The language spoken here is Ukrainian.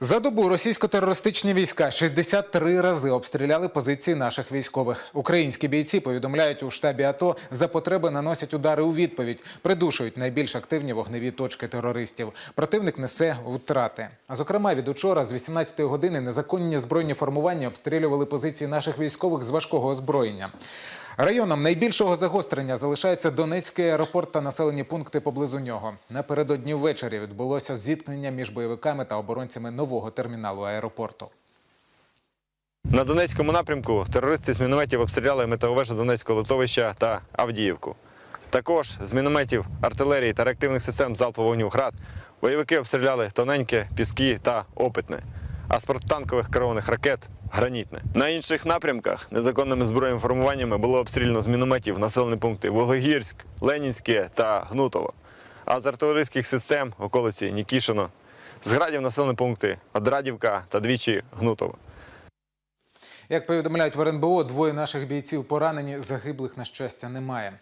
За добу російсько-терористичні війська 63 рази обстріляли позиції наших військових. Українські бійці повідомляють у штабі АТО, за потреби наносять удари у відповідь, придушують найбільш активні вогневі точки терористів. Противник несе втрати. А зокрема, від учора з 18-ї години незаконні збройні формування обстрілювали позиції наших військових з важкого озброєння. Районом найбільшого загострення залишається Донецький аеропорт та населені пункти поблизу нього. Напередодні ввечері відбулося зіткнення між бойовиками та оборонцями нового терміналу аеропорту. На Донецькому напрямку терористи з мінометів обстріляли метеовежу Донецького литовища та Авдіївку. Також з мінометів, артилерії та реактивних систем залпового вогню «Град» бойовики обстріляли тоненьке, піски та опитне, а з протитанкових керованих ракет гранітне. На інших напрямках незаконними збройними формуваннями було обстріляно з мінометів населені пункти Вуглегірськ, Ленінське та Гнутово, а з артилерійських систем околиці Нікішино, з градів населені пункти Одрадівка та двічі Гнутово. Як повідомляють в РНБО, двоє наших бійців поранені, загиблих на щастя немає.